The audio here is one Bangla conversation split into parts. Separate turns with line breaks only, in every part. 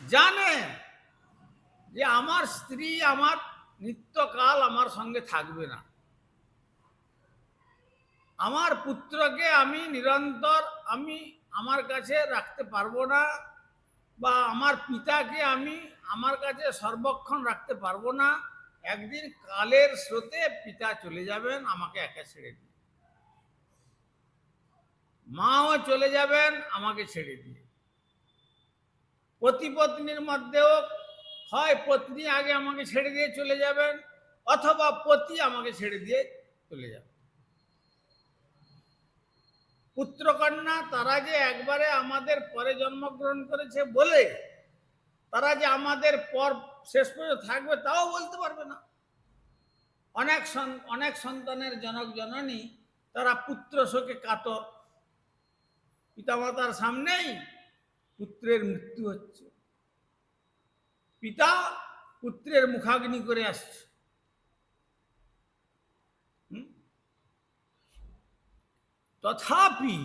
জানে যে আমার স্ত্রী আমার নিত্যকাল আমার সঙ্গে থাকবে না। আমার পুত্রকে আমি নিরন্তর আমি আমার কাছে রাখতে পারব না বা আমার পিতাকে আমি আমার কাছে সর্বক্ষণ রাখতে পারব না। একদিন কালের স্রোতে পিতা চলে যাবেন, আমাকে একা ছেড়ে দিয়ে। মাও চলে যাবেন, আমাকে ছেড়ে দিয়ে। পতি পত্নীর মধ্যেও হয়, পত্নী আগে আমাকে ছেড়ে দিয়ে চলে যাবেন অথবা পতি আমাকে ছেড়ে দিয়ে চলে যাবেন। পুত্রকন্যা তারা যে একবারে আমাদের পরে জন্মগ্রহণ করেছে বলে তারা যে আমাদের পর শেষ পর্যন্ত থাকবে তাও বলতে পারবে না। অনেক অনেক সন্তানের জনক জননী তারা পুত্র শোকে কাতর। পিতামাতার সামনেই পুত্রের মৃত্যু হচ্ছে। পিতা পুত্রের মুখাগ্নি করে আসছে? তথাপি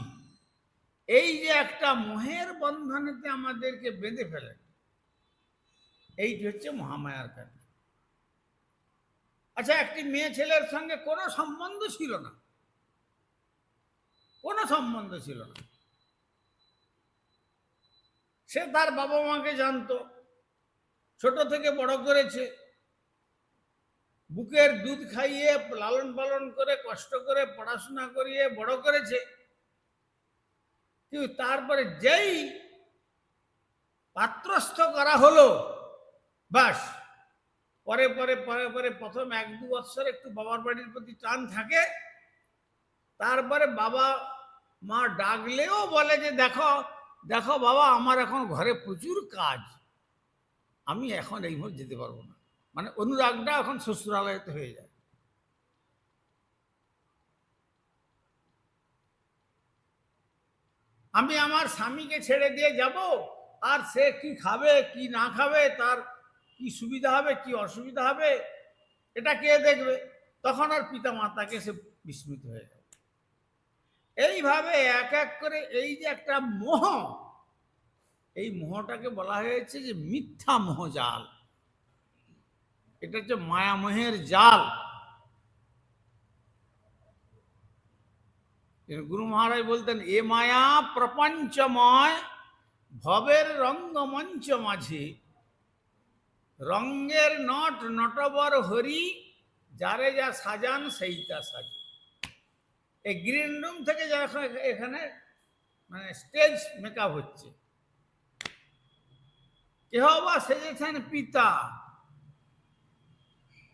এই যে একটা মোহের বন্ধনেতে আমাদেরকে বেঁধে ফেলে এইটি হচ্ছে মহামায়ার কাজ আচ্ছা একটি মেয়ে ছেলের সঙ্গে কোনো সম্বন্ধ ছিল না। কোনো সম্বন্ধ ছিল না। সে তার বাবা মাকে জানতো। ছোট থেকে বড় করেছে। বুকের দুধ খাইয়ে লালন পালন করে, কষ্ট করে, পড়াশোনা করিয়ে বড় করেছে। কিন্তু তারপরে যেই পাত্রস্থ করা হলো বাস পরে পরে পরে পরে প্রথম এক দু বৎসর একটু বাবার বাড়ির প্রতি টান থাকে। তারপরে বাবা মা ডাকলেও বলে যে, দেখো দেখো বাবা, আমার এখন ঘরে প্রচুর কাজ। আমি এখন এই মুহূর্তে যেতে পারব না। মানে অনুরাগটা এখন শ্বশুরালয়তে হয়ে যায়। আমি আমার স্বামীকে ছেড়ে দিয়ে যাব, আর সে কি খাবে, কি না খাবে, তার কি সুবিধা হবে, কি অসুবিধা হবে, এটা কে দেখবে? তখন আর পিতা মাতাকে সে বিস্মিত হয়ে যাবে। এইভাবে এক এক করে এই যে একটা মোহ, এই মোহটাকে বলা হয়েছে যে মিথ্যা মোহ জাল। এটা হচ্ছে মায়ামোহের জাল। গুরু মহারাজ বলতেন, এ মায়া প্রপঞ্চময়, ভবের রঙ্গমঞ্চ মাঝে। রঙ্গের নট নটবর হরি, যারে যা সাজান সেইটা সাজে। এই গ্রিন রুম থেকে যা এখন এখানে মানে স্টেজ মেকআপ হচ্ছে। কেহ বা সেজেছেন পিতা।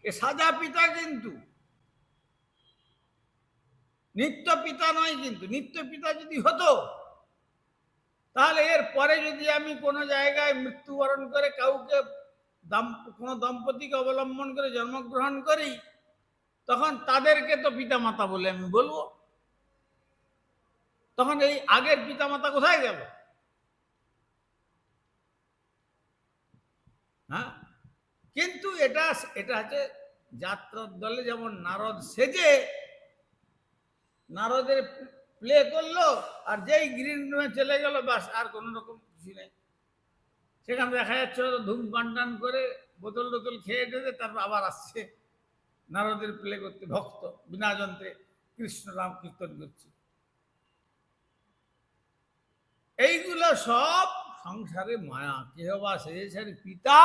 এ সাদা পিতা কিন্তু। নিত্য পিতা নয় কিন্তু, নিত্য পিতা যদি হতো, তাহলে এর পরে যদি আমি কোনো জায়গায় মৃত্যুবরণ করে কাউকে দাম, কোনো দম্পতিকে অবলম্বন করে জন্মগ্রহণ করি, তখন তাদেরকে তো পিতা মাতা বলে আমি বলব। তখন এই আগের পিতা মাতা কোথায় গেল? হ্যাঁ? কিন্তু এটা এটা হচ্ছে যাত্রার দলে যেমন নারদ সেজে, নারদের প্লে করল, আর যেই গ্রিন রুমে চলে গেল বাস আর কোনো রকম কিছু নেই। সেখানে দেখা যাচ্ছে ধূমপান টান করে বোতল টোতল খেয়ে টেতে তারপর আবার আসছে। নারদের প্লে করতে ভক্ত, বিনা যন্ত্রে কৃষ্ণ রাম কীর্তন করছে। এইগুলো সব সংসারে মায়া। কেহ বা সেজেছেন পিতা,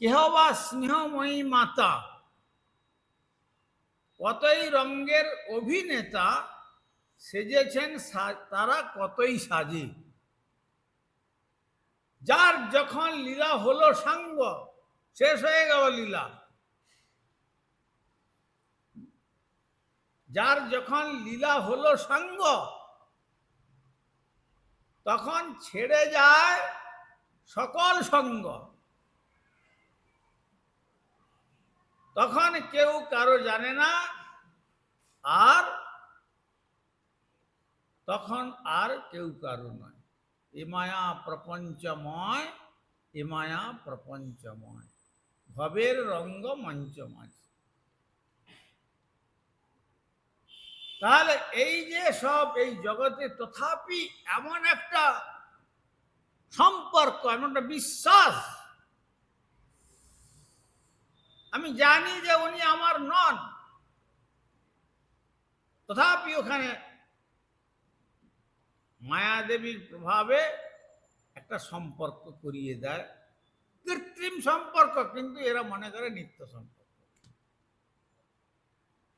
কেহ বা স্নেহময়ী মাতা। কতই রঙ্গের অভিনেতা সেজেছেন তারা কতই সাজে। যার যখন লীলা হলো সাঙ্গ, শেষ হয়ে গেল লীলা। যার যখন লীলা হলো সাঙ্গ তখন ছেড়ে যায় সকল সঙ্গ। তখন কেউ কারও জানে না আর তখন আর কেউ কারও নয়। এ মায়া প্রপঞ্চময়, এ মায়া প্রপঞ্চময়। ভবের রঙ্গ মঞ্চমাঝ তাহলে এই যে সব এই জগতে তথাপি এমন একটা সম্পর্ক, এমন একটা বিশ্বাস। আমি জানি যে উনি আমার নন। তথাপি ওখানে মায়াদেবীর প্রভাবে একটা সম্পর্ক করিয়ে দেয়। কৃত্রিম সম্পর্ক, কিন্তু এরা মনে করে নিত্য সম্পর্ক।